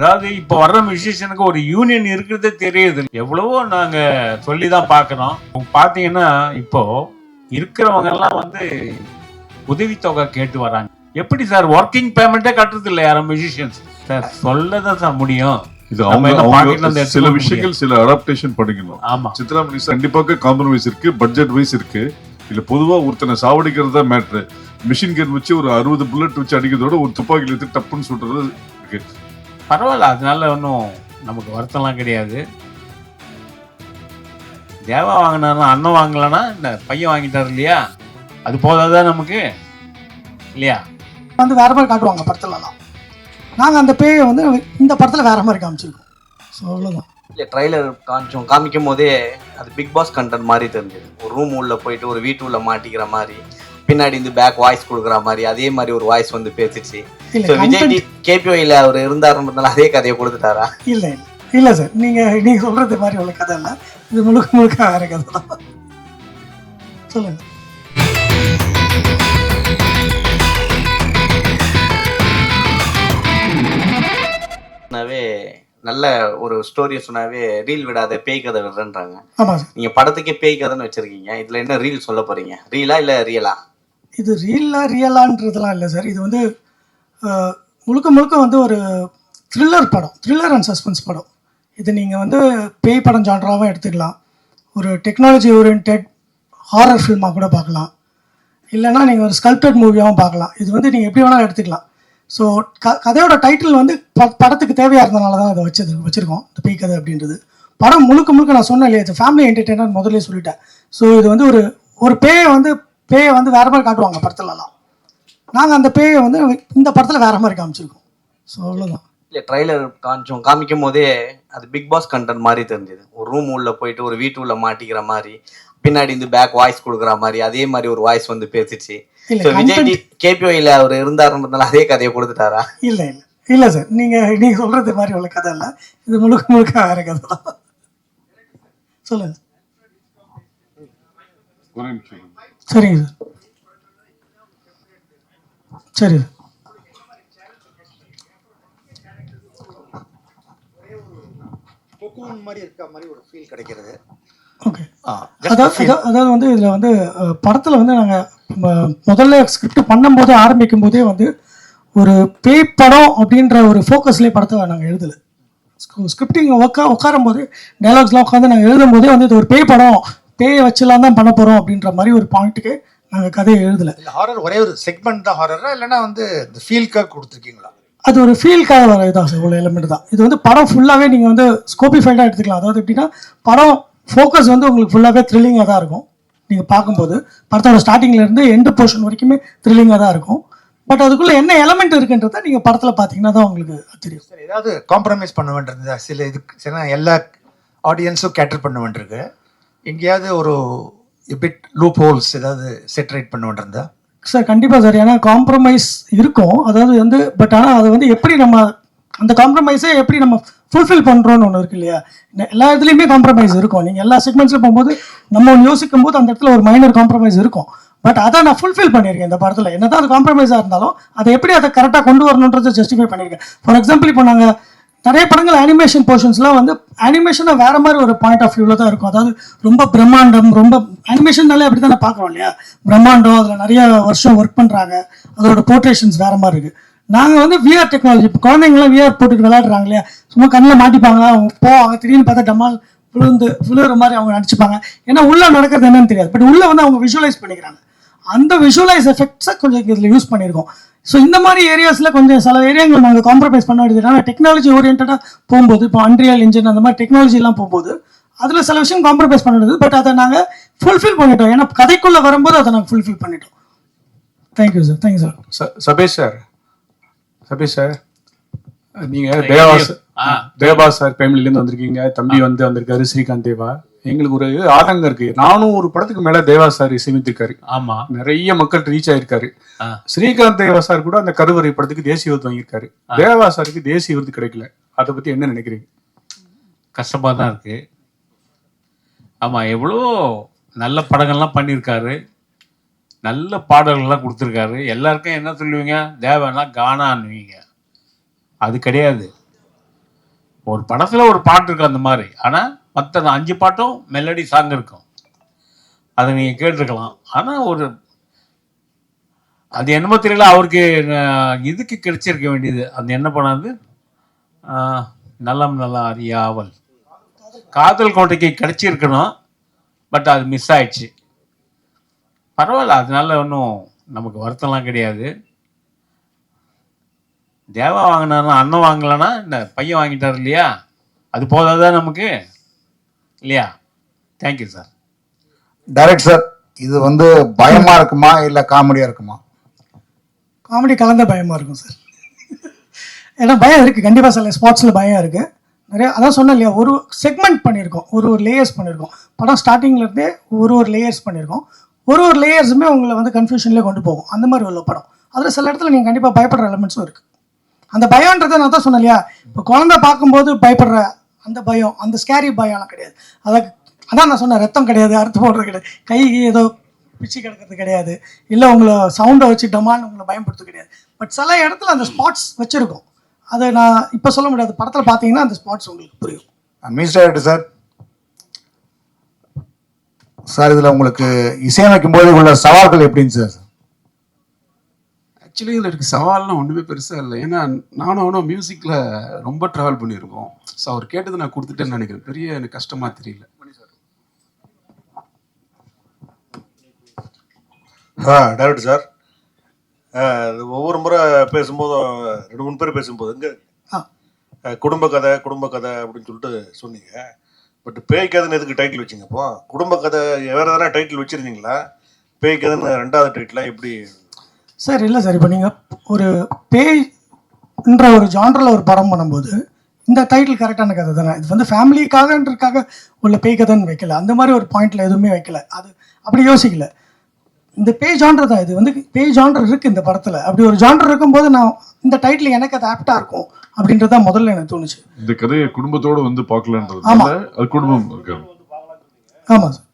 அதாவது இப்போ வர்ற மியூசிஷியனுக்கு ஒரு யூனியன் இருக்கிறதே தெரியுது. எவ்வளவோ நாங்க சொல்லி தான் பார்க்குறோம் பார்த்தீங்கன்னா இப்போ இருக்கிறவங்க எல்லாம் வந்து உதவித்தொகை கேட்டு வராங்க. எப்படி சார் ஒர்க்கிங் பேமெண்ட்டே கட்டுறது இல்லை யாரும் மியூசிஷியன்ஸ் சார் சொல்ல தான் சார் முடியும். இது சில விஷயங்கள் சில அடாப்டேஷன் பண்ணிக்கணும். ஆமா. சித்ராமணி சார் கண்டிப்பாக காம்ப்ரமைஸ் இருக்கு பட்ஜெட் வைஸ் இருக்கு. இல்ல பொதுவா ஒருத்தனை சாவடிக்கிறது தான் மேட்ரு மிஷின் கன் வச்சு ஒரு அறுபது புல்லட் வச்சு அடிக்கிறதோட ஒரு துப்பாக்கில எடுத்து டப்புன்னு சுடுறது இருக்கு. பரவாயில்ல அதனால ஒன்றும் நமக்கு வருத்தம்லாம் கிடையாது. தேவா வாங்கினாருன்னா அண்ணன் வாங்கலன்னா இந்த பையன் வாங்கிட்டார் இல்லையா? அது போதாதா நமக்கு? இல்லையா? வந்து வேற மாதிரி காட்டுவாங்க படத்துலலாம். நாங்கள் அந்த பேயை வந்து இந்த படத்தில் வேற மாதிரி காமிச்சிருக்கோம். ஸோ அவ்வளோதான் இல்லை ட்ரைலர் காமிச்சோம். காமிக்கும் போதே அது பிக் பாஸ் கண்டென்ட் மாதிரி தெரிஞ்சது. ஒரு ரூம் உள்ள போயிட்டு ஒரு வீட்டு உள்ள மாட்டிக்கிற மாதிரி பின்னாடி இந்த பேக் வாய்ஸ் கொடுக்குற மாதிரி அதே மாதிரி ஒரு வாய்ஸ் வந்து பேசிச்சு. இல்லை விஜய் கேபிஓயில் அவர் இருந்தாருன்றதுனால அதே கதையை கொடுத்துட்டாரா இல்லை இல்லை. சார் நீங்கள் நீங்கள் சொல்கிறது மாதிரி உள்ள கதை இல்லை. இது முழுக்க முழுக்க வேற கதை தான். சொல்லுங்கள் சொன்னாவே நல்ல ஒரு ஸ்டோரியை சொன்னாவே ரீல் விடாத பேய் கதை விடுறேன்றாங்க. நீங்க படத்துக்கே பேய் கதைன்னு வச்சிருக்கீங்க. இதுல என்ன ரீல் சொல்ல போறீங்க? ரீலா இல்ல ரியலா இது ரியலா ரியலான்றதுலாம் இல்லை சார் இது வந்து முழுக்க முழுக்க வந்து ஒரு த்ரில்லர் படம் த்ரில்லர் அண்ட் சஸ்பென்ஸ் படம். இது நீங்கள் வந்து பேய் படம் ஜான்ராவும் எடுத்துக்கலாம். ஒரு டெக்னாலஜி ஓரியன்ட் ஹாரர் ஃபில்மாக கூட பார்க்கலாம். இல்லைன்னா நீங்கள் ஒரு ஸ்கல்ப்டட் மூவியாகவும் பார்க்கலாம். இது வந்து நீங்கள் எப்படி வேணாலும் எடுத்துக்கலாம். ஸோ க கதையோட டைட்டில் வந்து ப படத்துக்கு தேவையாக இருந்தனால தான் அதை வச்சது வச்சுருக்கோம். இந்த பேய் கதை அப்படின்றது. படம் முழுக்க முழுக்க நான் சொன்னேன் இல்லையா இது ஃபேமிலி என்டர்டெயினர் முதல்ல சொல்லிட்டேன். ஸோ இது வந்து ஒரு ஒரு பேயை வந்து பேயை வந்து வேறு மாதிரி காட்டுவாங்க படத்துலலாம். நாங்கள் அந்த பேயை வந்து இந்த படத்தில் வேற மாதிரி காமிச்சிருக்கோம். ஸோ அவ்வளோதான் இல்ல ட்ரைலர் காமிச்சோம். காமிக்கும் போதே அது பிக் பாஸ் கண்டென்ட் மாதிரி தெரிஞ்சது. ஒரு ரூம் உள்ள போயிட்டு ஒரு வீட்டு உள்ள மாட்டிக்கிற மாதிரி பின்னாடி இந்த பேக் வாய்ஸ் கொடுக்குற மாதிரி அதே மாதிரி ஒரு வாய்ஸ் வந்து பேசிச்சு. விஜய் கேபிஓயில் அவர் இருந்தாருன்றதுனால அதே கதையை கொடுத்துட்டாரா? இல்லை இல்லை. இல்லை சார் நீங்கள் நீங்கள் சொல்கிறது மாதிரி உள்ள கதை இல்லை. இது முழுக்க முழுக்க வேற கதை தான். சொல்லுங்கள். சரிங்க சார் சரி. கொக்கூன் மாதிரி இருக்க மாதிரி ஒரு ஃபீல் கிடைக்கிறது. ஓகே. அதாவது- அதாவது வந்து இதில் வந்து படத்தில் வந்து நாங்கள் முதல்ல ஸ்கிரிப்ட் பண்ணும்போது ஆரம்பிக்கும் போதே வந்து ஒரு பேய் படம் அப்படின்ற ஒரு ஃபோக்கஸ்லேயே படத்தை நாங்கள் எழுதலை. ஸ்கிரிப்டிங் உட்கா உட்காரும் போது டைலாக்ஸ்லாம் உட்காந்து நாங்கள் எழுதும் போதே வந்து இது ஒரு பேய் படம் பேயை வச்சுலாம் தான் பண்ண போகிறோம் அப்படின்ற மாதிரி ஒரு பாயிண்ட்டுக்கு நாங்கள் கதையை எழுதலை. ஹாரர் ஒரே ஒரு செக்மெண்ட் தான் ஹாரரா இல்லைன்னா வந்து இந்த ஃபீல்க்காக கொடுத்துருக்கீங்களா? அது ஒரு ஃபீல்காக வர சார் இவ்வளோ எலிமெண்ட் தான். இது வந்து படம் ஃபுல்லாகவே நீங்கள் வந்து ஸ்கோபிஃபைடாக எடுத்துக்கலாம். அதாவது எப்படின்னா படம் ஃபோக்கஸ் வந்து உங்களுக்கு ஃபுல்லாகவே த்ரில்லிங்காக தான் இருக்கும். நீங்கள் பார்க்கும்போது படத்தோட ஸ்டார்டிங்ல இருந்து எண்டு போர்ஷன் வரைக்குமே த்ரில்லிங்காக தான் இருக்கும். பட் அதுக்குள்ளே என்ன எலமெண்ட் இருக்குன்றதை நீங்கள் படத்தில் பார்த்தீங்கன்னா தான் உங்களுக்கு தெரியும். சரி ஏதாவது காம்ப்ரமைஸ் பண்ண வேண்டியிருந்தா சில இதுக்கு சில எல்லா ஆடியன்ஸும் கேட்டர் பண்ண வேண்டியிருக்கு. எங்கேயாவது ஒரு பிட் லூப் ஹோல்ஸ் ஏதாவது செட்ரேட் பண்ண சார் கண்டிப்பாக சார் ஏன்னா காம்ப்ரமைஸ் இருக்கும். அதாவது வந்து பட் ஆனால் அதை வந்து எப்படி நம்ம அந்த காம்ப்ரமைஸை எப்படி நம்ம ஃபுல்ஃபில் பண்ணுறோன்னு ஒன்று இருக்கு இல்லையா? எல்லா இடத்துலையுமே காம்ப்ரமைஸ் இருக்கும். நீங்கள் எல்லா செக்மெண்ட்ஸில் போகும்போது நம்ம ஒன்று யோசிக்கும் போது அந்த இடத்துல ஒரு மைனர் காம்ப்ரமைஸ் இருக்கும். பட் அதை நான் ஃபுல்ஃபில் பண்ணியிருக்கேன் இந்த படத்தில். என்னதான் அது காம்ப்ரமைஸாக இருந்தாலும் அதை எப்படி அதை கரெக்டாக கொண்டு வரணுன்றதை ஜஸ்டிஃபை பண்ணியிருக்கேன். ஃபார் எக்ஸாம்பிள் இப்போ நாங்கள் நிறைய படங்கள் அனிமேஷன் போர்ஷன்ஸ்லாம் வந்து அனிமேஷனை வேற மாதிரி ஒரு பாயிண்ட் ஆஃப் வியூவில் தான் இருக்கும். அதாவது ரொம்ப பிரம்மாண்டம் ரொம்ப அனிமேஷன்னாலே அப்படி தானே பார்க்குறோம் இல்லையா? பிரம்மாண்டம் அதில் நிறைய வருஷம் ஒர்க் பண்ணுறாங்க அதோட போர்ட்ரேஷன்ஸ் வேற மாதிரி இருக்கு. நாங்கள் வந்து விஆர் டெக்னாலஜி இப்போ குழந்தைங்களாம் விஆர் போட்டுட்டு விளையாடுறாங்க இல்லையா? சும்மா கண்ணில் மாட்டிப்பாங்க அவங்க போவாங்க திடீர்னு பார்த்தா டமால் விழுந்து விழுகிற மாதிரி அவங்க நடிச்சுப்பாங்க. ஏன்னா உள்ளே நடக்கிறது என்னன்னு தெரியாது. பட் உள்ளே வந்து அவங்க விஷுவலைஸ் பண்ணிக்கிறாங்க. அந்த விஷுவலைஸ் எஃபெக்ட்ஸை கொஞ்சம் இதில் யூஸ் பண்ணியிருக்கோம். ஸோ இந்த மாதிரி ஏரியாஸில் கொஞ்சம் சில ஏரியாங்களை நாங்கள் காம்ப்ரமைஸ் பண்ண வேண்டியது ஆனால் டெக்னாலஜி ஓரியன்டாக போகும்போது இப்போ அன்ரியல் இன்ஜின் அந்த மாதிரி டெக்னாலஜிலாம் போகும்போது அதில் சில விஷயம் காம்ப்ரமைஸ் பண்ண வேண்டியது பட் அதை நாங்கள் ஃபுல்ஃபில் பண்ணிட்டோம். ஏன்னா கதைக்குள்ளே வரும்போது அதை நாங்கள் ஃபுல்ஃபில் பண்ணிட்டோம். Thank you sir thank you sir Sabesh sir. Sabesh sir. நீங்க Thank தேவா. சார் ஆ. தேவா சார் ஃபேமிலில இருந்து வந்திருக்கீங்க. தம்பி வந்து வந்திருக்காரு ஸ்ரீகாந்த் தேவா. எங்களுக்கு ஒரு ஆதங்கம் இருக்கு. நானும் ஒரு படத்துக்கு மேல தேவா சார் இசையமைத்திருக்காரு ஆமா. நிறைய மக்கள் ரீச் ஆயிருக்காரு. ஸ்ரீகாந்த் தேவா சார் கூட அந்த கருவறை படத்துக்கு தேசிய விருது வாங்கியிருக்காரு. தேவா சாருக்கு தேசிய விருது கிடைக்கல. அதை பத்தி என்ன நினைக்கிறீங்க? கஷ்டமாக தான் இருக்கு. ஆமா எவ்வளோ நல்ல படங்கள்லாம் பண்ணியிருக்காரு. நல்ல பாடல்கள்லாம் கொடுத்துருக்காரு. எல்லாருக்கும் என்ன சொல்லுவீங்க? தேவைன்னா கானான்னுவீங்க. அது கிடையாது. ஒரு படத்துல ஒரு பாட்டு இருக்கு அந்த மாதிரி. ஆனா மற்ற அஞ்சு பாட்டும் மெலடி சாங் இருக்கும். அதை நீங்கள் கேட்டிருக்கலாம். ஆனால் ஒரு அது என்னமோ தெரியல அவருக்கு இதுக்கு கிடைச்சிருக்க வேண்டியது. அந்த என்ன பண்ணாது? நல்லம் நலம் நல்லா அறியாவல். காதல் கோட்டைக்கு கிடைச்சிருக்கணும் பட் அது மிஸ் ஆயிடுச்சு. பரவாயில்ல அதனால ஒன்றும் நமக்கு வருத்தம்லாம் கிடையாது. தேவா வாங்கினாருன்னா அண்ணன் வாங்கலன்னா இந்த பையன் வாங்கிட்டார் இல்லையா? அது போதாதான் நமக்கு? இல்லையா? தேங்க்யூ சார் டைரக்ட் சார் இது வந்து பயமா இருக்குமா இல்ல காமெடியா இருக்குமா? காமெடி கலந்த பயமா இருக்கும் சார் ஏன்னா பயம் இருக்கு. கண்டிப்பா சில ஸ்பாட்ஸ்ல பயம் இருக்கு. நிறைய அதான் சொன்னேன் இல்லையா ஒரு செக்மெண்ட் பண்ணியிருக்கோம். ஒரு ஒரு லேயர்ஸ் பண்ணியிருக்கோம். படம் ஸ்டார்டிங்ல இருந்தே ஒரு ஒரு லேயர்ஸ் பண்ணியிருக்கோம். ஒரு ஒரு லேயர்ஸுமே உங்களை வந்து கன்ஃபியூஷன்லேயே கொண்டு போகும். அந்த மாதிரி உள்ள படம். அதில் சில இடத்துல நீங்கள் கண்டிப்பாக பயப்படுற எலமெண்ட்ஸும் இருக்கு. அந்த பயம்ன்றதை நான் தான் சொன்னேன் இல்லையா இப்போ குழந்தை பார்க்கும்போது பயப்படுற அந்த பயம் அந்த ஸ்கேரி பயம்லாம் கிடையாது. அதை அதான் நான் சொன்னேன் ரத்தம் கிடையாது அறுத்து போடுறது கிடையாது. கை ஏதோ பிச்சு கிடக்கிறது கிடையாது. இல்லை உங்களை சவுண்டை வச்சு டமான்னு உங்களை பயன்படுத்த கிடையாது. பட் சில இடத்துல அந்த ஸ்பாட்ஸ் வச்சுருக்கோம். அதை நான் இப்போ சொல்ல முடியாது. படத்தில் பார்த்தீங்கன்னா அந்த ஸ்பாட்ஸ் உங்களுக்கு புரியும். மிஸ் டைரக்டர் சார் சார் இதுல உங்களுக்கு இசையமைக்கும் போது உள்ள சவால்கள் எப்படிங்க சார் ஆக்சுவலி இதில் இருக்க சவால்லாம் ஒன்றுமே பெருசாக இல்லை. ஏன்னா நானும் அவனும் மியூசிக்கில் ரொம்ப ட்ராவல் பண்ணியிருக்கோம். ஸோ அவர் கேட்டதை நான் கொடுத்துட்டேன்னு நினைக்கிறேன். பெரிய எனக்கு கஷ்டமாக தெரியல. ஆ டேரக்டர் சார் ஒவ்வொரு முறை பேசும்போதும் ரெண்டு மூணு பேர் பேசும்போது இங்கே ஆ. குடும்ப கதை குடும்ப கதை அப்படின்னு சொல்லிட்டு சொன்னீங்க. பட் பேய் கதைன்னு எதுக்கு டைட்டில் வச்சிங்க அப்போ? குடும்ப கதை வேறு எதனா டைட்டில் வச்சுருந்தீங்களா? பேய் கதைன்னு ரெண்டாவது டைட்டிலாக எப்படி? சார் இல்லை சார் இப்போ நீங்கள் ஒரு பேய்ன்ற ஒரு ஜான்ரில் ஒரு படம் பண்ணும்போது இந்த டைட்டில் கரெக்டான கதை தானே? இது வந்து ஃபேமிலிக்காகன்றதுக்காக உள்ள பேய் கதைன்னு வைக்கல. அந்த மாதிரி ஒரு பாயிண்ட்ல எதுவுமே வைக்கல. அது அப்படி யோசிக்கல. இந்த பேய் ஜான்டர் தான் இது. வந்து பேய் ஜான்டர் இருக்கு இந்த படத்தில். அப்படி ஒரு ஜான்டர் இருக்கும்போது நான் இந்த டைட்டில் எனக்கு அது ஆப்டாக இருக்கும் அப்படின்றது தான் முதல்ல எனக்கு தோணுச்சு. இந்த கதையை குடும்பத்தோட வந்து ஆமா. பார்க்கலன்றதுனால அது குடும்பம் இருக்காது ஆமாம் சார்.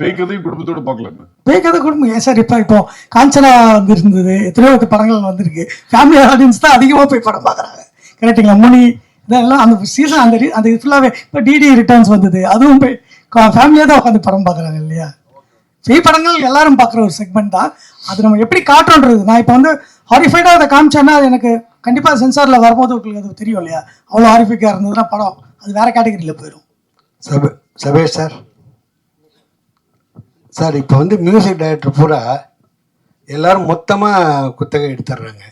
பேய் கதையும் குடும்பத்தோட பார்க்கலாம். பேய் கதை குடும்பம் ஏன் சார் இப்போ இப்போ காஞ்சனா வந்திருந்தது. எத்தனையோ படங்கள் வந்திருக்கு. ஃபேமிலி ஆடியன்ஸ் தான் அதிகமாக போய் படம் பார்க்குறாங்க. கரெக்டுங்களா மணி இதெல்லாம் அந்த சீசன் அந்த அந்த ஃபுல்லாகவே இப்போ டிடி ரிட்டர்ன்ஸ் வந்தது. அதுவும் போய் ஃபேமிலியாக தான் உட்காந்து படம் பார்க்குறாங்க இல்லையா? பேய் படங்கள் எல்லாரும் பார்க்குற ஒரு செக்மெண்ட் தான். அது நம்ம எப்படி காட்டுறோன்றது. நான் இப்போ வந்து ஹாரிஃபைடாக அதை காமிச்சேன்னா அது எனக்கு கண்டிப்பாக சென்சாரில் வரும்போது உங்களுக்கு அது தெரியும் இல்லையா? அவ்வளோ ஹாரிஃபிக்காக இருந்ததுன்னா படம் அது வேற கேட்டகரியில் போயிடும் சபே சபேஷ் சார். சார் இப்போ வந்து மியூசிக் டைரக்டர் பூரா எல்லாரும் மொத்தமாக குத்தகை எடுத்துடுறாங்க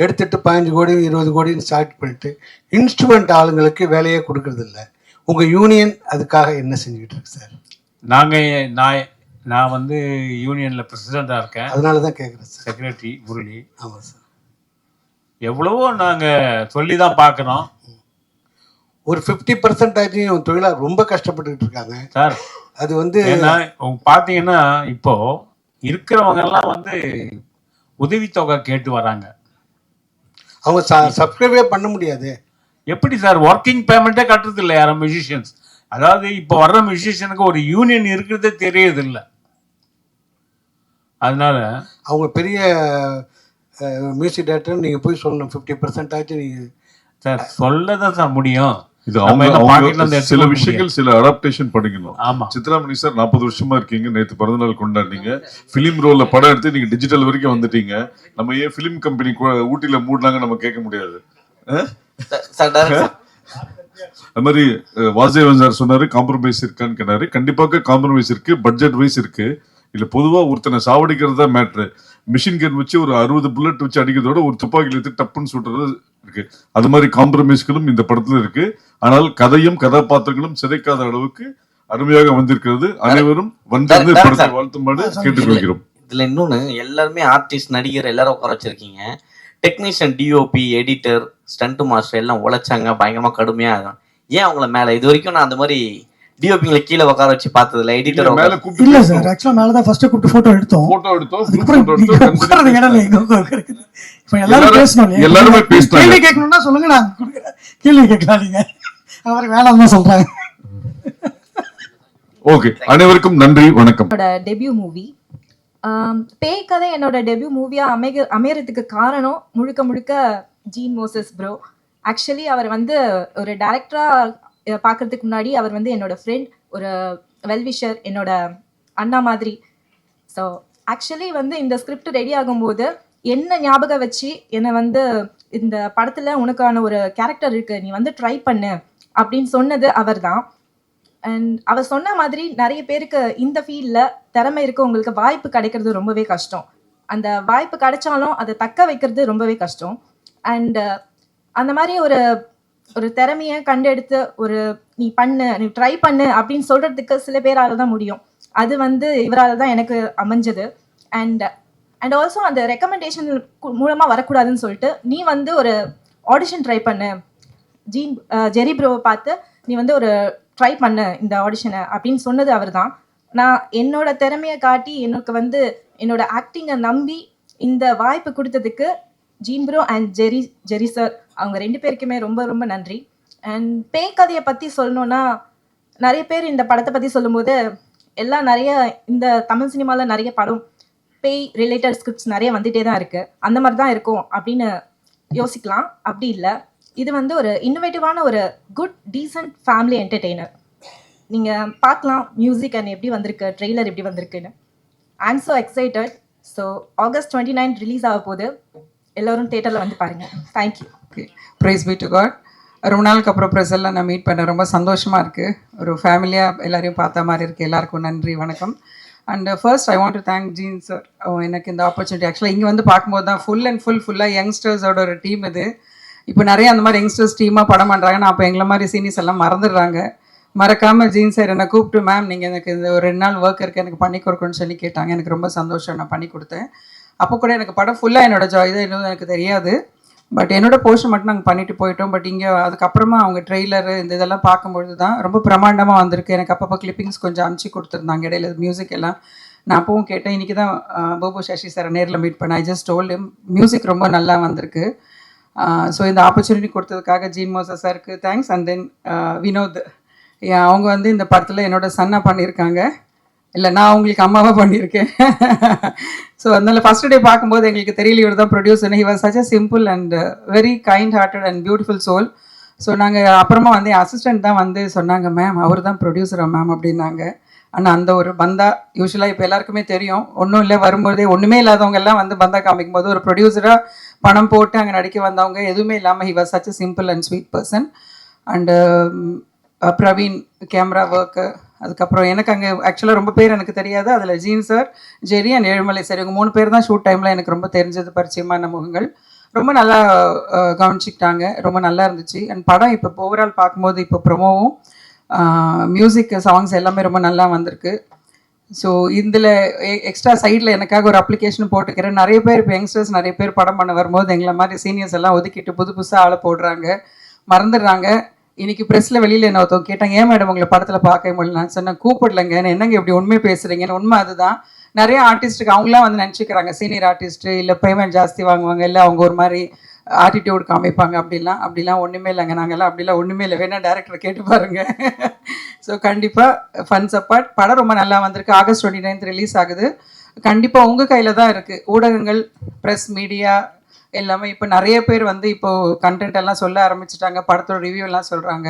எடுத்துட்டு பதினஞ்சு கோடி இருபது கோடின்னு ஸ்டார்ட் பண்ணிட்டு இன்ஸ்ட்ருமெண்ட் ஆளுங்களுக்கு வேலையே கொடுக்கறது இல்ல உங்கள் யூனியன் அதுக்காக என்ன செஞ்சுக்கிட்டு இருக்கு சார் நாங்கள் நான் நான் வந்து யூனியனில் பிரசிடெண்ட்டாக இருக்கேன். அதனால தான் கேட்குறேன் சார் செக்ரட்டரி முரளி. ஆமாம் சார் எவ்வளவோ நாங்கள் சொல்லி தான் பார்க்குறோம் ஒரு ஃபிஃப்டி பர்சன்டேஜையும் தொழிலாளர் ரொம்ப கஷ்டப்பட்டுக்கிட்டு இருக்காங்க. சார் அது வந்து பார்த்தீங்கன்னா இப்போ இருக்கிறவங்க எல்லாம் வந்து உதவித்தொகை கேட்டு வராங்க. அவங்க சப்ஸ்கிரைபே பண்ண முடியாது. எப்படி சார் ஒர்க்கிங் பேமெண்ட்டே கட்டுறது இல்லை யாரும் மியூசிஷியன்ஸ் அதாவது இப்போ வர்ற மியூசிஷியனுக்கு ஒரு யூனியன் இருக்கிறதே தெரியறது இல்லை அதனால அவங்க பெரிய மியூசிக் டைரக்டர் நீங்கள் போய் சொல்லணும். ஃபிஃப்டி பர்சன்டேஜ் நீங்கள் சார் சொல்ல தான் சார் முடியும். இது அவங்க சில விஷயங்கள் சில அடாப்டேஷன் பண்ணிக்கணும். ஆமா. சித்ராமணி சார் நாற்பது வருஷமா இருக்கீங்க. நேத்து பிறந்தநாள் கொண்டாடினீங்க. பிலிம் ரோல்ல படம் எடுத்து நீங்க டிஜிட்டல் வரைக்கும் வந்துட்டீங்க. நம்ம ஏன் பிலிம் கம்பெனி ஊட்டில மூடினாங்க நம்ம கேட்க முடியாது? அது மாதிரி வாசுதேவன் சார் சொன்னாரு காம்ப்ரமைஸ் இருக்கான்னு கேட்டாரு. கண்டிப்பாக காம்ப்ரமைஸ் இருக்கு பட்ஜெட் வைஸ் இருக்கு. இல்ல பொதுவா ஒருத்தனை சாவடிக்கிறது தான் மேட்ரு மிஷின் கன் வச்சு ஒரு அறுபது புல்லட் வச்சு அடிக்கிறதோட ஒரு துப்பாக்கியில் எடுத்து டப்புன்னு சுடுறது இருக்கு. அது மாதிரி காம்ப்ரமைஸ்களும் இந்த படத்துல இருக்கு. ஆனால் கதையும் கதாபாத்திரங்களும் சிதைக்காத அளவுக்கு அருமையாக வந்திருக்கிறது. அனைவரும் வந்திருந்து படத்தை வாழ்த்துமாறு கேட்டுக்கொள்கிறோம் இதுல இன்னொன்னு எல்லாருமே ஆர்டிஸ்ட் நடிகர் எல்லாரும் உட்கார வச்சிருக்கீங்க. Technician DOP editor stunt master எல்லாம் உழைச்சாங்க. பயங்கரமா கடுமையா. ஏன் அவங்கள மேல? இது வரைக்கும் நான் அந்த மாதிரி டிஓபிங்களை கீழே உட்கார வச்சு பார்த்ததில்ல. எடிட்டர் மேல இல்ல சார் ஆக்சுவலா மேல தான் ஃபர்ஸ்ட் கூப்பிட்டு போட்டோ எடுத்தோம். போட்டோ எடுத்தோம் நீங்க எடுத்தோம் உட்கார்றது இடம் இல்லை, எங்க உட்கார்றது? இருக்குது. இப்ப எல்லாரும் பேசணும்? எல்லாருமே பேசினாங்க. கேள்வி கேட்கணும்னா சொல்லுங்க நான் கொடுக்குறேன். கேள்வி கேட்கலாம் நீங்க அவருக்கு வேணாம் தான் சொல்றாங்க. ஓகே அனைவருக்கும் நன்றி வணக்கம். டெபியூ மூவி பேய் கதை என்னோட டெபியூ மூவியா அமைக அமையறதுக்கு காரணம் முழுக்க முழுக்க ஜீன் மோசஸ் ப்ரோ ஆக்சுவலி அவர் வந்து ஒரு டேரக்டராக பார்க்கறதுக்கு முன்னாடி அவர் வந்து என்னோட ஃப்ரெண்ட் ஒரு வெல்விஷர் என்னோட அண்ணா மாதிரி. ஸோ ஆக்சுவலி வந்து இந்த ஸ்கிரிப்ட் ரெடி ஆகும்போது என்ன ஞாபகம் வச்சு என்னை வந்து இந்த படத்தில் உனக்கான ஒரு கேரக்டர் இருக்கு நீ வந்து ட்ரை பண்ணு அப்படின்னு சொன்னது அவர் தான் அண்ட் அவர் சொன்ன மாதிரி நிறைய பேருக்கு இந்த ஃபீல்டில் திறமை இருக்க உங்களுக்கு வாய்ப்பு கிடைக்கிறது ரொம்பவே கஷ்டம். அந்த வாய்ப்பு கிடைச்சாலும் அதை தக்க வைக்கிறது ரொம்பவே கஷ்டம். அண்ட் அந்த மாதிரி ஒரு ஒரு திறமையை கண்டெடுத்து ஒரு நீ பண்ணு நீ ட்ரை பண்ணு அப்படின்னு சொல்றதுக்கு சில பேரால தான் முடியும். அது வந்து இவரால் தான் எனக்கு அமைஞ்சது. அண்ட் அண்ட் ஆல்சோ அந்த ரெக்கமெண்டேஷன் மூலமாக வரக்கூடாதுன்னு சொல்லிட்டு நீ வந்து ஒரு ஆடிஷன் ட்ரை பண்ணு. ஜீன் ஜெரி ப்ரோவை பார்த்து நீ வந்து ஒரு ட்ரை பண்ணு இந்த ஆடிஷனை அப்படின்னு சொன்னது அவர் தான். நான் என்னோட திறமையை காட்டி எனக்கு வந்து என்னோட ஆக்டிங்கை நம்பி இந்த வாய்ப்பு கொடுத்ததுக்கு Jean bro and Jerry Jerry sir அவங்க ரெண்டு பேருக்குமே ரொம்ப ரொம்ப நன்றி. அண்ட் பேய் கதையை பற்றி சொல்லணும்னா நிறைய பேர் இந்த படத்தை பற்றி சொல்லும்போது எல்லாம் நிறைய இந்த தமிழ் சினிமாவில் நிறைய படம் பேய் ரிலேட்டட் ஸ்கிரிப்ட்ஸ் நிறைய வந்துகிட்டே தான் இருக்குது அந்த மாதிரி தான் இருக்கும் அப்படின்னு யோசிக்கலாம். அப்படி இல்லை. இது வந்து ஒரு இன்னோவேட்டிவான ஒரு குட் டீசன்ட் ஃபேமிலி என்டர்டெய்னர் நீங்கள் பார்க்கலாம் மியூசிக் அண்ட் எப்படி வந்திருக்கு ட்ரெய்லர் எப்படி வந்திருக்குன்னு. I am so excited so August twenty nine release ஆக போகுது எல்லோரும் தேட்டரில் வந்து பாருங்கள் thank you praise be to God ரொம்ப நாளுக்கு அப்புறம் ப்ரெஸெல்லாம் நான் மீட் பண்ண ரொம்ப சந்தோஷமாக இருக்குது ஒரு ஃபேமிலியாக எல்லாரையும் பார்த்த மாதிரி இருக்குது எல்லாருக்கும் நன்றி வணக்கம். And first I want to thank Jean sir எனக்கு இந்த ஆப்பர்ச்சுனிட்டி ஆக்சுவலாக இங்கே வந்து பார்க்கும்போது தான் ஃபுல் அண்ட் ஃபுல் ஃபுல்லாக யங்ஸ்டர்ஸோட ஒரு டீம் இது. இப்போ நிறைய அந்த மாதிரி யங்ஸ்டர்ஸ் டீமாக படம் பண்ணுறாங்க நான் அப்போ எங்களை மாதிரி சீனியர்ஸ் எல்லாம் மறந்துடுறாங்க. மறக்காமல் ஜீன் சார் என்னை கூப்பிட்டு மேம் நீங்கள் எனக்கு இந்த ஒரு ரெண்டு நாள் ஒர்க் இருக்குது எனக்கு பண்ணி கொடுக்கணும்னு சொல்லி கேட்டாங்க. எனக்கு ரொம்ப சந்தோஷம். நான் பண்ணி கொடுத்தேன். அப்போ கூட எனக்கு படம் ஃபுல்லாக என்னோட ஜாய் தான் இன்னும் எனக்கு தெரியாது. பட் என்னோட போர்ஷன் மட்டும் நாங்கள் பண்ணிட்டு போயிட்டோம். பட் இங்கே அதுக்கப்புறமா அவங்க ட்ரெய்லரு இந்த இதெல்லாம் பார்க்கும்பொழுது தான் ரொம்ப பிரமாண்டமாக வந்திருக்கு. எனக்கு அப்பப்போ கிளிப்பிங்ஸ் கொஞ்சம் அனுப்பிச்சி கொடுத்துருந்தாங்க. இடையில மியூசிக் எல்லாம் நான் அப்பவும் கேட்டேன். இன்றைக்கி தான் போபு சசி சாரை நேரில் மீட் பண்ணேன். ஐ ஜஸ்ட் டோல்டு மியூசிக் ரொம்ப நல்லா வந்திருக்கு. ஸோ இந்த ஆப்பர்ச்சுனிட்டி கொடுத்ததுக்காக ஜீன் மோசா சாருக்கு தேங்க்ஸ் அண்ட் தென் வினோத் அவங்க வந்து இந்த படத்தில் என்னோட சன்னா பண்ணியிருக்காங்க. இல்லை நான் உங்களுக்கு அம்மாவாக பண்ணியிருக்கேன். ஸோ அதனால ஃபர்ஸ்ட் டே பார்க்கும்போது எங்களுக்கு தெரியல இவர் தான் produce he was such a simple and very kind hearted and beautiful soul so நாங்கள் அப்புறமா வந்து அசிஸ்டன்ட் தான் வந்து சொன்னாங்க மேம் அவர் தான் ப்ரொடியூசரா மேம் அப்படின்னாங்க. ஆனால் அந்த ஒரு பந்தா யூஸ்வலாக இப்போ எல்லாருக்குமே தெரியும். ஒன்றும் இல்லை வரும்போதே ஒன்றுமே இல்லாதவங்க எல்லாம் வந்து பந்தா காமிக்கும் போது ஒரு ப்ரொடியூசராக பணம் போட்டு அங்கே நடிக்க வந்தவங்க எதுவுமே இல்லாமல் he was such a simple and sweet person and Praveen camera work அதுக்கப்புறம் எனக்கு அங்கே ஆக்சுவலாக ரொம்ப பேர் எனக்கு தெரியாது. அதில் Jean sir Jerry and Ezhumalai sir இவங்க மூணு பேர் தான் ஷூட் டைமில் எனக்கு ரொம்ப தெரிஞ்சது பரிச்சயமான முகங்கள். ரொம்ப நல்லா கவனிச்சிக்கிட்டாங்க. ரொம்ப நல்லா இருந்துச்சு. அண்ட் படம் இப்போ ஓவரால் பார்க்கும்போது இப்போ ப்ரொமோவும் மியூசிக் சாங்ஸ் எல்லாமே ரொம்ப நல்லா வந்திருக்கு. ஸோ இதில் எக்ஸ்ட்ரா சைடில் எனக்காக ஒரு அப்ளிகேஷன் போட்டுக்கிறேன் நிறைய பேர் இப்போ யங்ஸ்டர்ஸ் நிறைய பேர் படம் பண்ண வரும்போது எங்களை மாதிரி சீனியர்ஸ் எல்லாம் ஒதுக்கிட்டு புது புதுசாக ஆளை போடுறாங்க. மறந்துடுறாங்க. இன்னைக்கு ப்ரெஸ்ஸில் வெளியில் என்ன ஒருத்தவங்க கேட்டாங்க ஏன் மேடம் உங்களை படத்தில் பார்க்க முடியல? நான் சொன்னேன் கூப்பிடலங்க. என்னங்க இப்படி உண்மை பேசுகிறீங்கன்னு உண்மை அதுதான். நிறைய ஆர்டிஸ்ட்டுக்கு அவங்களாம் வந்து நினச்சிக்கிறாங்க சீனியர் ஆர்டிஸ்ட்டு இல்லை பேமெண்ட் ஜாஸ்தி வாங்குவாங்க இல்லை அவங்க ஒரு மாதிரி ஆட்டிடியூட் காமிப்பாங்க அப்படிலாம். அப்படிலாம் ஒன்றுமே இல்லைங்க. நாங்கள்லாம் அப்படிலாம் ஒன்றுமே இல்லை. வேணா டேரக்டர் கேட்டு பாருங்க. ஸோ கண்டிப்பாக ஃபன்ஸ் அப்பார்ட் படம் ரொம்ப நல்லா வந்திருக்கு. ஆகஸ்ட் டுவெண்ட்டி நைன்த் ரிலீஸ் ஆகுது. கண்டிப்பாக உங்கள் கையில் தான் இருக்குது ஊடகங்கள் ப்ரெஸ் மீடியா எல்லாமே இப்போ நிறைய பேர் வந்து இப்போ கண்டென்ட் எல்லாம் சொல்ல ஆரம்பிச்சிட்டாங்க படத்தோட ரிவ்யூ எல்லாம் சொல்கிறாங்க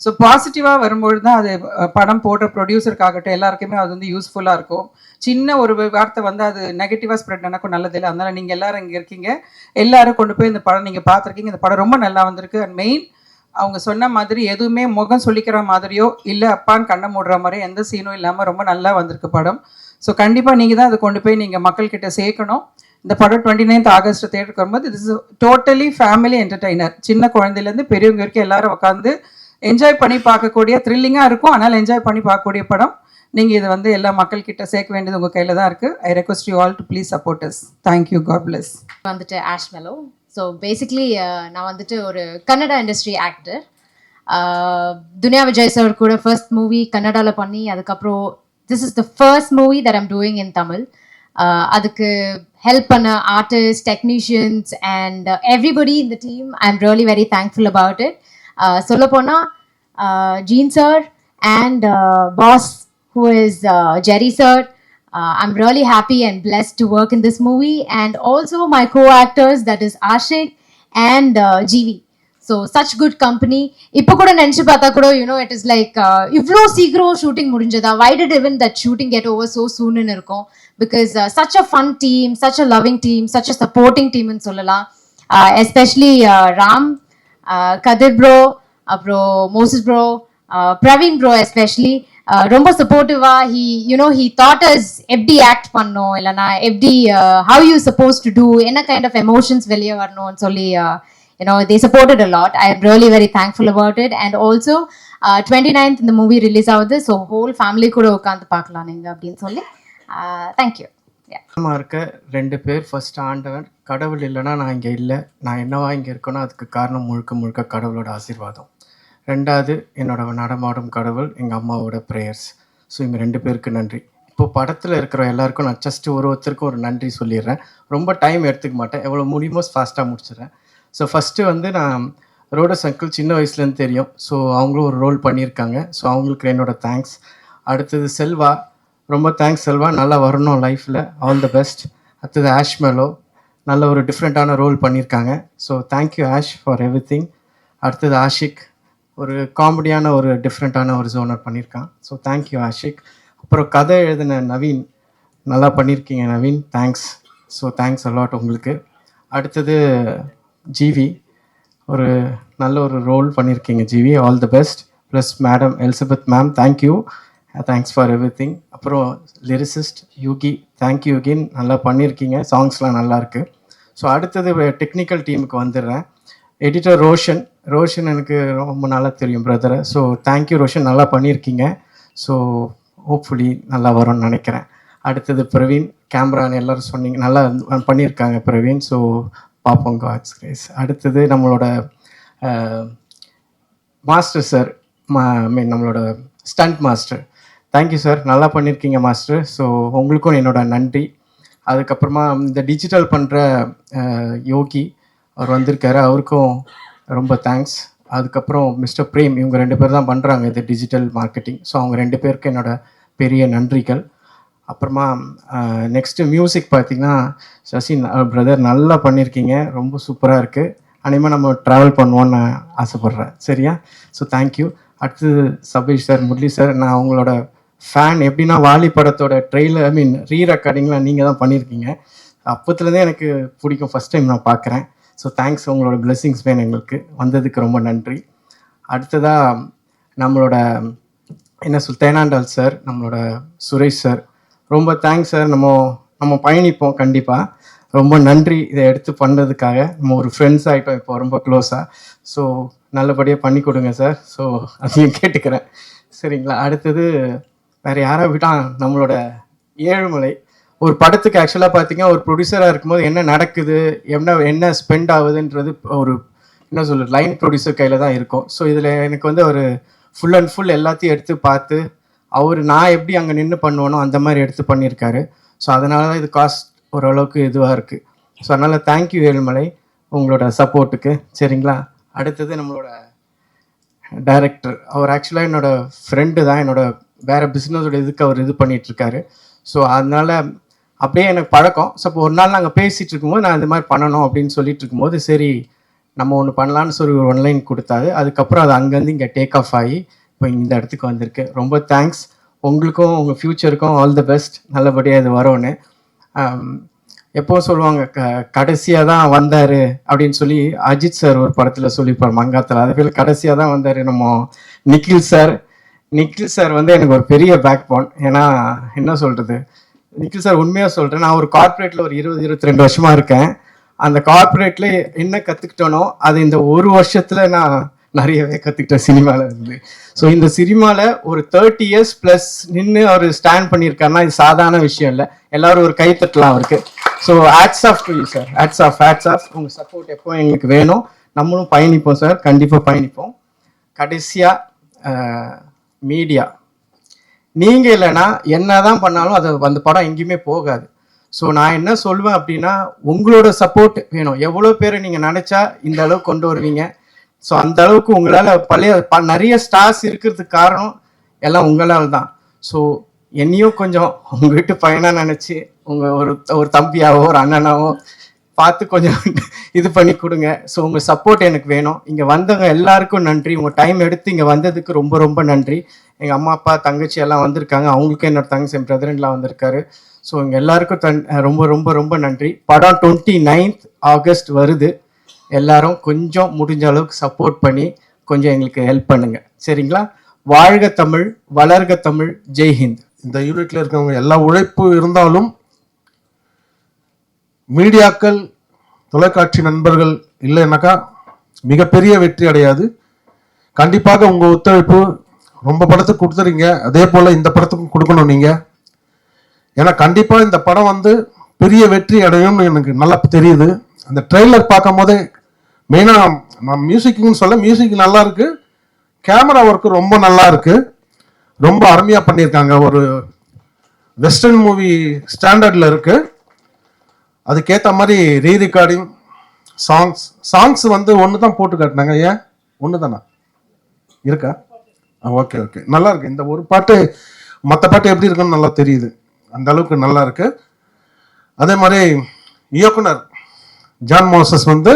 ஸோ பாசிட்டிவாக வரும்பொழுது தான் அது படம் போடுற ப்ரொடியூசருக்காகட்டும் எல்லாருக்குமே அது வந்து யூஸ்ஃபுல்லாக இருக்கும். சின்ன ஒரு வார்த்தை வந்து அது நெகட்டிவாக ஸ்ப்ரெட் நடக்கும் நல்லதில்லை அதனால் நீங்கள் எல்லாரும் இங்கே இருக்கீங்க. எல்லோரும் கொண்டு போய் இந்த படம் நீங்கள் பார்த்துருக்கீங்க. இந்த படம் ரொம்ப நல்லா வந்திருக்கு. அண்ட் மெயின் அவங்க சொன்ன மாதிரி எதுவுமே முகம் சொல்லிக்கிற மாதிரியோ இல்லை அப்பான்னு கண்ணை மூடுற மாதிரி எந்த சீனும் இல்லாமல் ரொம்ப நல்லா வந்திருக்கு படம். ஸோ கண்டிப்பாக நீங்கள் தான் அதை கொண்டு போய் நீங்கள் மக்கள்கிட்ட சேர்க்கணும். இந்த படம் டுவெண்ட்டி நைன்த் ஆகஸ்ட் தேட்டருக்கு வரும்போது இது இஸ் டோட்டலி ஃபேமிலி என்டர்டைனர் சின்ன குழந்தையிலேருந்து பெரியவங்க வரைக்கும் எல்லாரும் உட்காந்து என்ஜாய் பண்ணி பார்க்கக்கூடிய த்ரில்லிங்காக இருக்கும். ஆனால் என்ஜாய் பண்ணி பார்க்கக்கூடிய படம். நீங்கள் இதை வந்து எல்லா மக்கள்கிட்ட சேர்க்க வேண்டியது உங்கள் கையில் தான் இருக்குது I request you all to please support us thank you God bless வந்துட்டு Ash Melo. So basically uh, நான் வந்துட்டு ஒரு Kannada industry actor Duniya Vijay sir கூட ஃபர்ஸ்ட் மூவி கன்னடாவில் பண்ணி அதுக்கப்புறம் this is the first movie that I'm doing in Tamil அதுக்கு help பண்ண ஆர்டிஸ்ட் டெக்னீஷியன்ஸ் அண்ட் எவ்ரிபடி இந்த team I am really very thankful about it சொல்லப்போனால் gene sir and boss who is uh, Jerry sir. Uh, I'm really happy and blessed to work in this movie, and also my co-actors that is Ashik and uh, GV. So such good company இப்போ கூட நினச்சி பார்த்தா கூட you know it is like இவ்வளோ சீக்கிரம் shooting முடிஞ்சதா why did even that shooting get over so சூன்னு இருக்கும் because such a fun team such a loving team such a supporting டீம்னு சொல்லலாம். எஸ்பெஷலி ராம் கதிர் ப்ரோ அப்புறம் Moses bro Praveen bro especially ரொம்ப சப்போர்ட்டிவா he you know he taught us எப்படி act பண்ணும் இல்லைனா எப்படி how you suppose to do என்ன kind of emotions வெளியே வரணும்னு சொல்லி you know they supported a lot I am really very thankful about it and also twenty ninth இந்த movie release ஆகுது ஸோ ஹோல் ஃபேமிலி கூட உட்காந்து பார்க்கலாம் நீங்கள் அப்படின்னு சொல்லி. Uh, தேங்க்யூ அம்மா இருக்க ரெண்டு பேர் ஃபர்ஸ்ட் ஆண்டவன் கடவுள் இல்லைன்னா நான் இங்கே இல்லை. நான் என்னவா இங்கே இருக்கேனோ அதுக்கு காரணம் முழுக்க முழுக்க கடவுளோட ஆசீர்வாதம். ரெண்டாவது என்னோட நடமாடும் கடவுள் எங்கள் அம்மாவோட ப்ரேயர்ஸ் ஸோ இவங்க ரெண்டு பேருக்கு நன்றி. இப்போ படத்தில் இருக்கிற எல்லாருக்கும் நான் ஜஸ்ட் ஒரு ஒருத்தருக்கும் ஒரு நன்றி சொல்லிடுறேன். ரொம்ப டைம் எடுத்துக்க மாட்டேன். எவ்வளோ முடியுமோ ஃபாஸ்ட்டாக முடிச்சிடுறேன். ஸோ ஃபஸ்ட்டு வந்து நான் ரோடஸ் அங்கிள் சின்ன வயசுலேருந்து தெரியும். ஸோ அவங்களும் ஒரு ரோல் பண்ணியிருக்காங்க. ஸோ அவங்களுக்கு என்னோட தேங்க்ஸ் அடுத்தது செல்வா. ரொம்ப தேங்க்ஸ் செல்வா. நல்லா வரணும் லைஃப்பில் ஆல் த பெஸ்ட் அடுத்தது ஆஷ் மேலோ. நல்ல ஒரு டிஃப்ரெண்ட்டான ரோல் பண்ணியிருக்காங்க so thank you Ash for everything அடுத்தது ஆஷிக். ஒரு காமெடியான ஒரு டிஃப்ரெண்ட்டான ஒரு ஜோனர் பண்ணியிருக்கான் ஸோ தேங்க்யூ ஆஷிக். அப்புறம் கதை எழுதின நவீன். நல்லா பண்ணியிருக்கீங்க Naveen. Thanks so thanks a lot உங்களுக்கு. அடுத்தது ஜிவி. ஒரு நல்ல ஒரு ரோல் பண்ணியிருக்கீங்க GV. All the best plus madam Elizabeth ma'am thank you thanks for everything அப்புறம் லிரிசிஸ்ட் யூகி தேங்க்யூ யூகின் நல்லா பண்ணியிருக்கீங்க சாங்ஸ்லாம் நல்லாயிருக்கு ஸோ அடுத்தது டெக்னிக்கல் டீமுக்கு வந்துடுறேன். எடிட்டர் ரோஷன் ரோஷன் எனக்கு ரொம்ப நல்லா தெரியும் பிரதரை ஸோ தேங்க்யூ ரோஷன் நல்லா பண்ணியிருக்கீங்க ஸோ ஹோப்ஃபுல்லி நல்லா வரும்னு நினைக்கிறேன். அடுத்தது பிரவீன். கேமரான்னு எல்லாரும் சொன்னீங்க நல்லா பண்ணியிருக்காங்க பிரவீன். ஸோ பார்ப்போம் காட்ஸ் கிரேஸ் அடுத்தது நம்மளோட மாஸ்டர் சார் மீன் நம்மளோட ஸ்டண்ட் மாஸ்டர் தேங்க்யூ சார் நல்லா பண்ணியிருக்கீங்க மாஸ்டர் ஸோ உங்களுக்கும் என்னோட நன்றி. அதுக்கப்புறமா இந்த டிஜிட்டல் பண்ணுற யோகி அவர் வந்திருக்காரு. அவருக்கும் ரொம்ப தேங்க்ஸ் அதுக்கப்புறம் மிஸ்டர் பிரேம் இவங்க ரெண்டு பேர் தான் பண்ணுறாங்க இது டிஜிட்டல் மார்க்கெட்டிங் ஸோ அவங்க ரெண்டு பேருக்கு என்னோட பெரிய நன்றிகள். அப்புறமா நெக்ஸ்ட்டு மியூசிக் பார்த்தீங்கன்னா சசி பிரதர் நல்லா பண்ணியிருக்கீங்க ரொம்ப சூப்பராக இருக்குது அனிமே நம்ம ட்ராவல் பண்ணுவோன்னு ஆசைப்பட்றேன். சரியா? ஸோ தேங்க்யூ அடுத்தது சபீஷ் சார் முரளி சார் நான் அவங்களோட ஃபேன் எப்படின்னா வாலி படத்தோட ட்ரெய்லர் ஐ மீன் ரீ ரெக்கார்டிங்லாம் நீங்கள் தான் பண்ணியிருக்கீங்க அப்போத்துலேருந்தே எனக்கு பிடிக்கும். ஃபஸ்ட் டைம் நான் பார்க்குறேன் ஸோ தேங்க்ஸ் உங்களோட பிளெஸ்ஸிங்ஸ் வேணும் எங்களுக்கு. வந்ததுக்கு ரொம்ப நன்றி. அடுத்ததாக நம்மளோட என்ன சொல் தேனாண்டால் சார் நம்மளோட சுரேஷ் சார் ரொம்ப தேங்க்ஸ் சார் நம்ம நம்ம பயணிப்போம் கண்டிப்பாக ரொம்ப நன்றி இதை எடுத்து பண்ணதுக்காக. நம்ம ஒரு ஃப்ரெண்ட்ஸ் ஆகிட்டோம் இப்போ ரொம்ப க்ளோஸாக ஸோ நல்லபடியாக பண்ணி கொடுங்க சார் ஸோ அதையும் கேட்டுக்கிறேன். சரிங்களா? அடுத்தது வேறு யாரை விட்டான் நம்மளோட ஏழுமலை. ஒரு படத்துக்கு ஆக்சுவலாக பார்த்தீங்கன்னா ஒரு ப்ரொடியூசராக இருக்கும்போது என்ன நடக்குது என்ன என்ன ஸ்பெண்ட் ஆகுதுன்றது ஒரு என்ன சொல்கிறது லைன் ப்ரொடியூசர் கையில் தான் இருக்கும். ஸோ இதில் எனக்கு வந்து ஒரு ஃபுல் அண்ட் ஃபுல் எல்லாத்தையும் எடுத்து பார்த்து அவர் நான் எப்படி அங்கே நின்று பண்ணுவேனோ அந்த மாதிரி எடுத்து பண்ணியிருக்காரு. ஸோ அதனால தான் இது காஸ்ட் ஓரளவுக்கு இதுவாக இருக்குது ஸோ அதனால் தேங்க்யூ ஏழுமலை உங்களோட சப்போர்ட்டுக்கு சரிங்களா? அடுத்தது நம்மளோட டைரக்டர் அவர் ஆக்சுவலாக என்னோடய ஃப்ரெண்டு தான் என்னோட வேறு பிஸ்னஸோட இதுக்கு அவர் இது பண்ணிகிட்ருக்காரு ஸோ அதனால் அப்படியே எனக்கு பழக்கம். ஸோ இப்போ ஒரு நாள் நாங்கள் பேசிகிட்டு இருக்கும்போது நான் இந்த மாதிரி பண்ணணும் அப்படின்னு சொல்லிட்டு இருக்கும்போது சரி நம்ம ஒன்று பண்ணலான்னு சொல்லி ஒரு ஒன்லைன் கொடுத்தாரு. அதுக்கப்புறம் அது அங்கேருந்து இங்கே டேக் ஆஃப் ஆகி இப்போ இந்த இடத்துக்கு வந்திருக்கு. ரொம்ப தேங்க்ஸ் உங்களுக்கும் உங்கள் ஃப்யூச்சருக்கும் ஆல் தி பெஸ்ட் நல்லபடியாக இது வரும்னு. எப்போவும் சொல்லுவாங்க க கடைசியாக தான் வந்தார் அப்படின்னு சொல்லி அஜித் சார் ஒரு படத்தில் சொல்லியிருப்பார் மங்காத்தில். அதே போல் கடைசியாக தான் வந்தார் நம்ம நிக்கில் சார் நிக்கில் சார் வந்து எனக்கு ஒரு பெரிய பேக் போன் ஏன்னா என்ன சொல்கிறது நிக்கில் சார் உண்மையாக சொல்கிறேன் நான் ஒரு கார்ப்பரேட்டில் ஒரு இருபது இருபத்தி ரெண்டு வருஷமாக இருக்கேன். அந்த கார்ப்பரேட்டில் என்ன கற்றுக்கிட்டனோ அது இந்த ஒரு வருஷத்தில் நான் நிறையவே கற்றுக்கிட்டேன் சினிமாவில் இருந்து. ஸோ இந்த சினிமாவில் ஒரு தேர்ட்டி இயர்ஸ் ப்ளஸ் நின்று அவர் ஸ்டாண்ட் பண்ணியிருக்காருன்னா இது சாதாரண விஷயம் இல்லை. எல்லாரும் ஒரு கை தட்டலாம் அவருக்கு so hats off to sir hats off hats off உங்கள் சப்போர்ட் எப்போ எங்களுக்கு வேணும். நம்மளும் பயணிப்போம் சார் கண்டிப்பாக பயணிப்போம். கடைசியாக மீடியா நீங்கள் இல்லைன்னா என்ன தான் பண்ணாலும் அது அந்த படம் எங்கேயுமே போகாது. ஸோ நான் என்ன சொல்வேன் அப்படின்னா உங்களோட சப்போர்ட் வேணும். எவ்வளோ பேர் நீங்கள் நினச்சா இந்த அளவுக்கு கொண்டு வருவீங்க. ஸோ அந்த அளவுக்கு உங்களால் பழைய ப நிறைய ஸ்டார்ஸ் இருக்கிறதுக்கு காரணம் எல்லாம் உங்களால் தான். ஸோ என்னையும் கொஞ்சம் உங்கள் வீட்டு பையனாக நினச்சி உங்கள் ஒரு ஒரு தம்பியாவோ ஒரு அண்ணனாவோ பார்த்து கொஞ்சம் இது பண்ணி கொடுங்க. ஸோ உங்கள் சப்போர்ட் எனக்கு வேணும். இங்கே வந்தவங்க எல்லாருக்கும் நன்றி. உங்கள் டைம் எடுத்து இங்கே வந்ததுக்கு ரொம்ப ரொம்ப நன்றி. எங்கள் அம்மா அப்பா தங்கச்சி எல்லாம் வந்திருக்காங்க. அவங்களுக்கும் என்னோட தங்கச்சி என் பிரதர்லாம் வந்திருக்காரு. ஸோ இங்கே எல்லாருக்கும் தன் ரொம்ப ரொம்ப ரொம்ப நன்றி. படம் டுவெண்ட்டி நைன்த் ஆகஸ்ட் வருது. எல்லாரும் கொஞ்சம் முடிஞ்ச அளவுக்கு சப்போர்ட் பண்ணி கொஞ்சம் எங்களுக்கு ஹெல்ப் பண்ணுங்க. சரிங்களா? வாழ்க தமிழ் வளர்க தமிழ். ஜெய் ஹிந்த். இந்த யூனிட்ல இருக்கவங்க எல்லா உழைப்பு இருந்தாலும் மீடியாக்கள் தொலைக்காட்சி நண்பர்கள் இல்லைன்னாக்கா மிகப்பெரிய வெற்றி அடையாது. கண்டிப்பாக உங்கள் ஒத்துழைப்பு ரொம்ப படத்துக்கு கொடுத்துறீங்க. அதே போல் இந்த படத்துக்கும் கொடுக்கணும் நீங்கள் ஏன்னா கண்டிப்பாக இந்த படம் வந்து பெரிய வெற்றி அடையும்னு எனக்கு நல்லா தெரியுது. அந்த ட்ரெய்லர் பார்க்கும் போதே மெயினாக நான் மியூசிக்குன்னு சொல்ல மியூசிக் நல்லா இருக்கு. கேமரா ஒர்க்கு ரொம்ப நல்லா இருக்கு. ரொம்ப அருமையாக பண்ணியிருக்காங்க. ஒரு வெஸ்டர்ன் மூவி ஸ்டாண்டர்டில் இருக்குது அதுக்கேற்ற மாதிரி ரீ ரெக்கார்டிங் சாங்ஸ் சாங்ஸ் வந்து ஒன்று தான் போட்டு காட்டினாங்க. ஏன்? ஒன்று தானா இருக்கா? ஓகே ஓகே நல்லா இருக்கு இந்த ஒரு பாட்டு மற்ற பாட்டு எப்படி இருக்குன்னு நல்லா தெரியுது. அந்த அளவுக்கு நல்லா இருக்கு அதே மாதிரி இயக்குனர் ஜான் மோசஸ் வந்து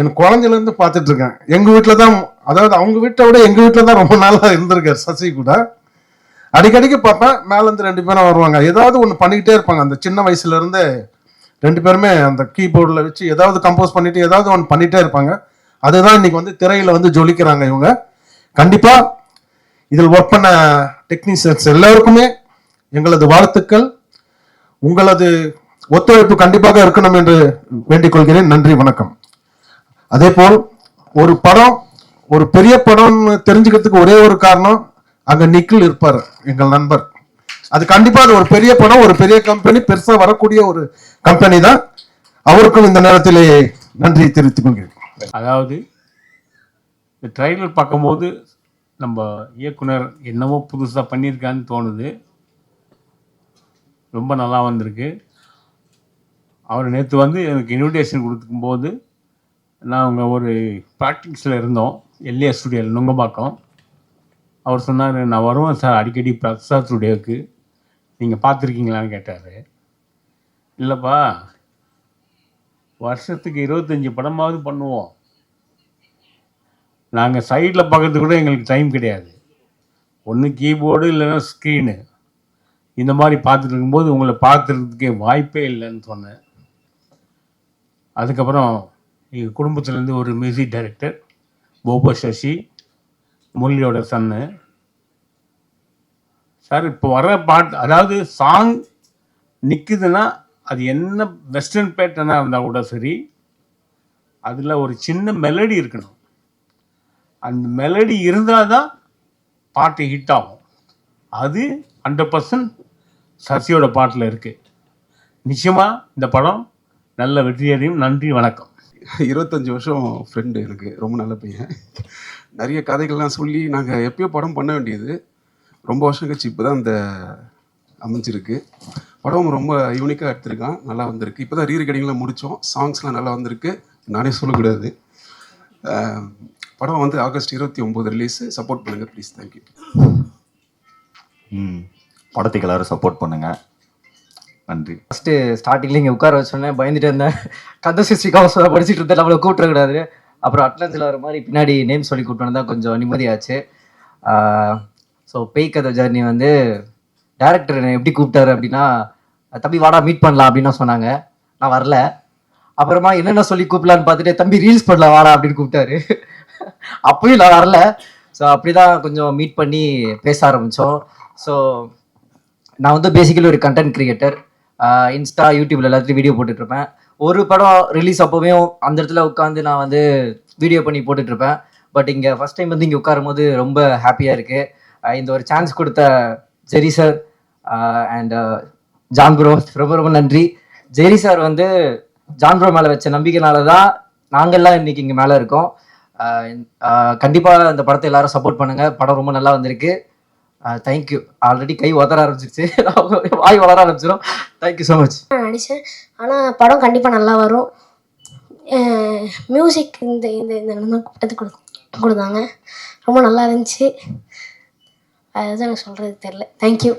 என் குழந்தையிலேருந்து பார்த்துட்டு இருக்கேன். எங்கள் வீட்டில் தான் அதாவது அவங்க வீட்டை விட எங்கள் வீட்டில் தான் ரொம்ப நாளாக இருந்திருக்கார் சசி கூட. அடிக்கடிக்கு பார்ப்பேன் மேலேருந்து ரெண்டு பேரும் வருவாங்க. ஏதாவது ஒன்று பண்ணிக்கிட்டே இருப்பாங்க. அந்த சின்ன வயசுல இருந்தே ரெண்டு பேருமே அந்த கீபோர்டில் வச்சு ஏதாவது கம்போஸ் பண்ணிட்டு ஏதாவது ஒன்று பண்ணிட்டே இருப்பாங்க. அதுதான் இன்னைக்கு வந்து திரையில வந்து ஜொலிக்கிறாங்க இவங்க. கண்டிப்பா இதில் ஒர்க் பண்ண டெக்னீஷியன்ஸ் எல்லாருக்குமே எங்களது வாழ்த்துக்கள். உங்களது ஒத்துழைப்பு கண்டிப்பாக இருக்கணும் என்று வேண்டிக் கொள்கிறேன். நன்றி வணக்கம். அதே போல் ஒரு படம் ஒரு பெரிய படம்னு தெரிஞ்சுக்கிறதுக்கு ஒரே ஒரு காரணம் அங்க நிக்கில் இருப்பார் எங்கள் நண்பர். அது கண்டிப்பா அது ஒரு பெரிய படம் ஒரு பெரிய கம்பெனி பெருசா வரக்கூடிய ஒரு கம்பெனி தான். அவருக்கும் இந்த நேரத்திலே நன்றி தெரிவித்துக் கொள்கிறேன். அதாவது இந்த ட்ரைலர் பார்க்கும்போது நம்ம இயக்குனர் என்னவோ புதுசாக பண்ணியிருக்கான்னு தோணுது. ரொம்ப நல்லா வந்திருக்கு. அவர் நேற்று வந்து எனக்கு இன்விடேஷன் கொடுக்கும்போது நாங்கள் ஒரு ப்ராக்டிக்ஸில் இருந்தோம் எல்ஏ ஸ்டுடியோவில் நுங்கம்பாக்கம். அவர் சொன்னார் நான் வருவேன் சார். அடிக்கடி பிரசாத் ஸ்டுடியோவுக்கு நீங்கள் பார்த்துருக்கீங்களான்னு கேட்டார். இல்லைப்பா வருஷத்துக்கு இருபத்தஞ்சி படமாவது பண்ணுவோம். நாங்கள் சைடில் பார்க்கறதுக்கு கூட எங்களுக்கு டைம் கிடையாது. ஒன்று கீபோர்டு இல்லைன்னா ஸ்க்ரீனு இந்த மாதிரி பார்த்துட்டு இருக்கும்போது உங்களை பார்த்துறதுக்கே வாய்ப்பே இல்லைன்னு சொன்னேன். அதுக்கப்புறம் எங்கள் குடும்பத்துலேருந்து ஒரு மியூசிக் டைரக்டர் போபோ சசி முரளியோட சன்னு சார் இப்போ வர பாட்டு அதாவது சாங் நிற்குதுன்னா அது என்ன வெஸ்டர்ன் பேட்டர்னாக இருந்தால் கூட சரி அதில் ஒரு சின்ன மெலடி இருக்கணும். அந்த மெலடி இருந்தால் தான் பாட்டு ஹிட் ஆகும். அது ஹண்ட்ரட் பர்சன்ட் சசியோட பாட்டில் இருக்குது நிச்சயமாக இந்த படம் நல்ல வெற்றியடையும். நன்றி வணக்கம். இருபத்தஞ்சி வருஷம் ஃப்ரெண்டு எனக்கு ரொம்ப நல்ல பையன். நிறைய கதைகள்லாம் சொல்லி நாங்கள் எப்பயோ படம் பண்ண வேண்டியது. ரொம்ப வருஷம் கழிச்சு இப்போ தான் அந்த அமைஞ்சிருக்கு. படம் ரொம்ப யூனிக்காக எடுத்திருக்கான். நல்லா வந்திருக்கு. இப்போ தான் ரீ ரெக்கார்டிங்லாம் முடித்தோம் சாங்ஸ்லாம் நல்லா வந்திருக்கு. நானே சொல்லக்கூடாது. படம் வந்து ஆகஸ்ட் இருபத்தி ஒம்பது ரிலீஸ் சப்போர்ட் பண்ணுங்கள் ப்ளீஸ் தேங்க்யூ ம். படத்துக்கு எல்லாரும் சப்போர்ட் பண்ணுங்க. நன்றி. ஃபஸ்ட்டு ஸ்டார்டிங்கில் இங்கே உட்கார வச்சோடனே பயந்துட்டு இருந்தேன். கந்த சிஸ்டி கவசம் படிச்சுட்டு இருந்தேன். நம்மளை கூப்பிடக்கூடாது அப்புறம் அட்லான்ஸில் வர மாதிரி பின்னாடி நேம் சொல்லி கூப்பிட்டு தான் கொஞ்சம் நிம்மதியாச்சு. ஸோ பேய் கதை ஜர்னி வந்து டேரக்டர் என்னை எப்படி கூப்பிட்டாரு அப்படின்னா தம்பி வாடா மீட் பண்ணலாம் அப்படின்னு சொன்னாங்க. நான் வரல. அப்புறமா என்னென்ன சொல்லி கூப்பிடலான்னு பார்த்துட்டு தம்பி ரீல்ஸ் பண்ணலாம் வாடா அப்படின்னு கூப்பிட்டாரு. அப்பயும் நான் வரல. ஸோ அப்படி தான் கொஞ்சம் மீட் பண்ணி பேச ஆரம்பித்தோம் ஸோ நான் வந்து பேசிக்கலி ஒரு கண்டென்ட் கிரியேட்டர் இன்ஸ்டா யூடியூப்ல எல்லாத்துலேயும் வீடியோ போட்டுட்ருப்பேன் ஒரு படம் ரிலீஸ் அப்போவே அந்த இடத்துல உட்காந்து நான் வந்து வீடியோ பண்ணி போட்டுட்டு இருப்பேன் பட் இங்கே ஃபர்ஸ்ட் டைம் வந்து இங்கே உட்காரும் போது ரொம்ப ஹாப்பியாக இருக்கு. இந்த ஒரு சான்ஸ் கொடுத்த Jerry sir and John bro ரொம்ப ரொம்ப நன்றி. ஜெரி சார் வந்து ஜான் ப்ரோ மேலே வச்ச நம்பிக்கைனால தான் நாங்கள்லாம் இன்னைக்கு இங்கே மேலே இருக்கோம். கண்டிப்பாக இந்த படத்தை எல்லாரும் சப்போர்ட் பண்ணுங்க. படம் ரொம்ப நல்லா வந்திருக்கு. தேங்க்யூ ஆல்ரெடி கை உதற ஆரம்பிச்சிருச்சு. வாய் வளர ஆரம்பிச்சிடும் தேங்க்யூ ஸோ மச் நடித்தேன் ஆனால் படம் கண்டிப்பாக நல்லா வரும். மியூசிக் இந்த இந்த இந்த தான் கூப்பிட்டது கொடு கொடுத்தாங்க. ரொம்ப நல்லா இருந்துச்சு. அதுதான் எனக்கு சொல்கிறது தெரில தேங்க்யூ